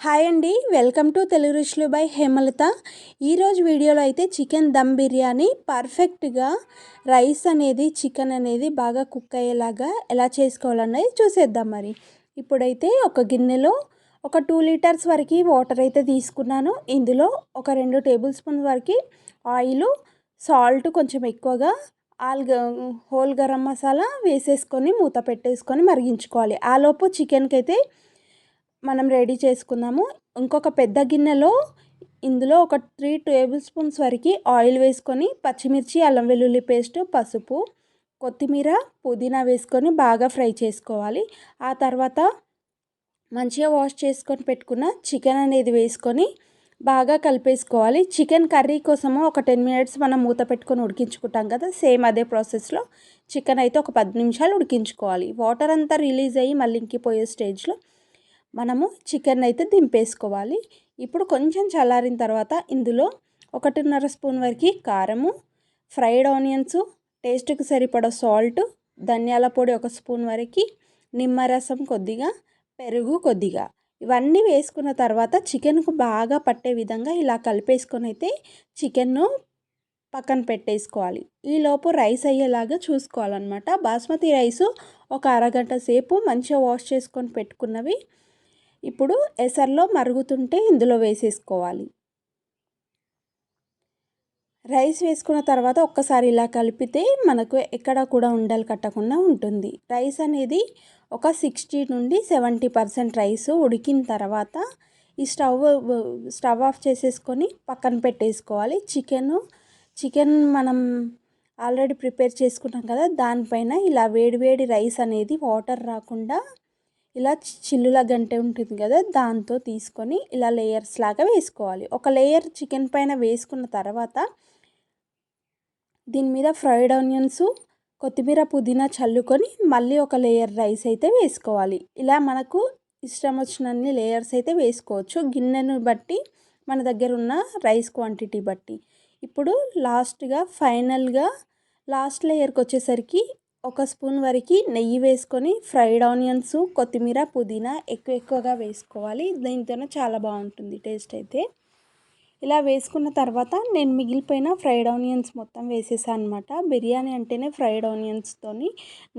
Hi అండి welcome to Telugu రుచులు by Hemalatha. ఈరోజు వీడియోలో అయితే చికెన్ దమ్ బిర్యానీ పర్ఫెక్ట్గా రైస్ అనేది చికెన్ అనేది బాగా కుక్ అయ్యేలాగా ఎలా చేసుకోవాలన్నది చూసేద్దాం మరి. ఇప్పుడైతే ఒక గిన్నెలో ఒక టూ లీటర్స్ వరకు వాటర్ అయితే తీసుకున్నాను. ఇందులో ఒక రెండు టేబుల్ స్పూన్ వరకు ఆయిల్ సాల్ట్ కొంచెం ఎక్కువగా ఆల్ హోల్ గరం మసాలా వేసేసుకొని మూత పెట్టేసుకొని మరిగించుకోవాలి. ఆలోపు చికెన్కి అయితే మనం రెడీ చేసుకుందాము ఇంకొక పెద్ద గిన్నెలో ఇందులో ఒక త్రీ టేబుల్ స్పూన్స్ వరకు ఆయిల్ వేసుకొని పచ్చిమిర్చి అల్లం వెల్లుల్లి పేస్ట్ పసుపు కొత్తిమీర పుదీనా వేసుకొని బాగా ఫ్రై చేసుకోవాలి. ఆ తర్వాత మంచిగా వాష్ చేసుకొని పెట్టుకున్న చికెన్ అనేది వేసుకొని బాగా కలిపేసుకోవాలి. చికెన్ కర్రీ కోసము ఒక టెన్ మినిట్స్ మనం మూత పెట్టుకొని ఉడికించుకుంటాం కదా సేమ్ అదే ప్రాసెస్లో చికెన్ అయితే ఒక పది నిమిషాలు ఉడికించుకోవాలి. వాటర్ అంతా రిలీజ్ అయ్యి మళ్ళీ ఇంకిపోయే స్టేజ్లో మనము చికెన్ అయితే దింపేసుకోవాలి. ఇప్పుడు కొంచెం చల్లారిన తర్వాత ఇందులో ఒకటిన్నర స్పూన్ వరకు కారము ఫ్రైడ్ ఆనియన్స్ టేస్ట్కి సరిపడ సాల్ట్ ధనియాల పొడి ఒక స్పూన్ వరకు నిమ్మరసం కొద్దిగా పెరుగు కొద్దిగా. ఇవన్నీ వేసుకున్న తర్వాత చికెన్కు బాగా పట్టే విధంగా ఇలా కలిపేసుకొని అయితే చికెన్ను పక్కన పెట్టేసుకోవాలి. ఈలోపు రైస్ అయ్యేలాగా చూసుకోవాలన్నమాట. బాస్మతి రైసు ఒక అరగంట సేపు మంచిగా వాష్ చేసుకొని పెట్టుకున్నవి ఇప్పుడు ఎసర్లో మరుగుతుంటే ఇందులో వేసేసుకోవాలి. రైస్ వేసుకున్న తర్వాత ఒక్కసారి ఇలా కలిపితే మనకు ఎక్కడ కూడా ఉండలు కట్టకుండా ఉంటుంది. రైస్ అనేది ఒక సిక్స్టీ నుండి సెవెంటీ పర్సెంట్ రైస్ ఉడికిన తర్వాత ఈ స్టవ్ స్టవ్ ఆఫ్ చేసేసుకొని పక్కన పెట్టేసుకోవాలి. చికెన్ చికెన్ మనం ఆల్రెడీ ప్రిపేర్ చేసుకున్నాం కదా దానిపైన ఇలా వేడివేడి రైస్ అనేది వాటర్ రాకుండా ఇలా చిల్లుల గంటె ఉంటుంది కదా దాంతో తీసుకొని ఇలా లేయర్స్ లాగా వేసుకోవాలి. ఒక లేయర్ చికెన్ పైన వేసుకున్న తర్వాత దీని మీద ఫ్రైడ్ ఆనియన్స్ కొత్తిమీర పుదీనా చల్లుకొని మళ్ళీ ఒక లేయర్ రైస్ అయితే వేసుకోవాలి. ఇలా మనకు ఇష్టం వచ్చినన్ని లేయర్స్ అయితే వేసుకోవచ్చు. గిన్నెను బట్టి మన దగ్గర ఉన్న రైస్ క్వాంటిటీ బట్టి. ఇప్పుడు లాస్ట్గా ఫైనల్గా లాస్ట్ లేయర్కి వచ్చేసరికి ఒక స్పూన్ వరకు నెయ్యి వేసుకొని ఫ్రైడ్ ఆనియన్స్ కొత్తిమీర పుదీనా ఎక్కువ ఎక్కువగా వేసుకోవాలి. దీంతోనే చాలా బాగుంటుంది టేస్ట్ అయితే. ఇలా వేసుకున్న తర్వాత నేను మిగిలిపోయిన ఫ్రైడ్ ఆనియన్స్ మొత్తం వేసేసాను అనమాట బిర్యానీ అంటేనే ఫ్రైడ్ ఆనియన్స్తోని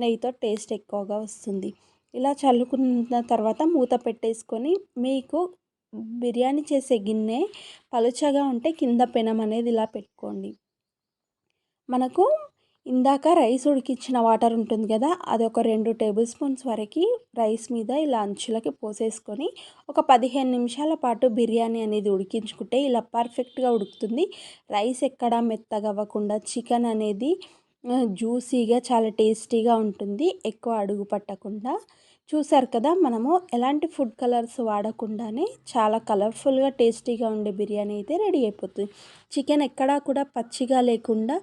నెయ్యితో టేస్ట్ ఎక్కువగా వస్తుంది. ఇలా చల్లుకున్న తర్వాత మూత పెట్టేసుకొని మీకు బిర్యానీ చేసే గిన్నె పలుచగా ఉంటే కింద పెనం అనేది ఇలా పెట్టుకోండి. మనకు ఇందాక రైస్ ఉడికించిన వాటర్ ఉంటుంది కదా అది ఒక రెండు టేబుల్ స్పూన్స్ వరకు రైస్ మీద ఇలా అంచులకి పోసేసుకొని ఒక పదిహేను నిమిషాల పాటు బిర్యానీ అనేది ఉడికించుకుంటే ఇలా పర్ఫెక్ట్గా ఉడుకుతుంది. రైస్ ఎక్కడ మెత్తగా అవ్వకుండా చికెన్ అనేది జ్యూసీగా చాలా టేస్టీగా ఉంటుంది. ఎక్కువ అడుగు పట్టకుండా. చూసారు కదా మనము ఎలాంటి ఫుడ్ కలర్స్ వాడకుండానే చాలా కలర్ఫుల్గా టేస్టీగా ఉండే బిర్యానీ అయితే రెడీ అయిపోతుంది. చికెన్ ఎక్కడా కూడా పచ్చిగా లేకుండా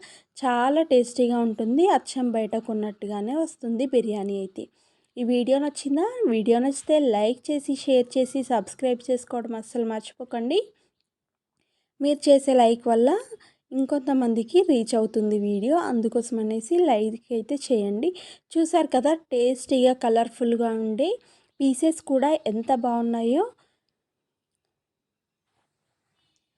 చాలా టేస్టీగా ఉంటుంది. అచ్చం బయటకు ఉన్నట్టుగానే వస్తుంది బిర్యానీ అయితే. ఈ వీడియో నచ్చిందా? వీడియో నచ్చితే లైక్ చేసి షేర్ చేసి సబ్స్క్రైబ్ చేసుకోవడం అస్సలు మర్చిపోకండి. మీరు చేసే లైక్ వల్ల ఇంకొంతమందికి రీచ్ అవుతుంది వీడియో. అందుకోసం అనేసి లైక్ అయితే చేయండి. చూసారు కదా టేస్టీగా కలర్ఫుల్గా ఉండే పీసెస్ కూడా ఎంత బాగున్నాయో.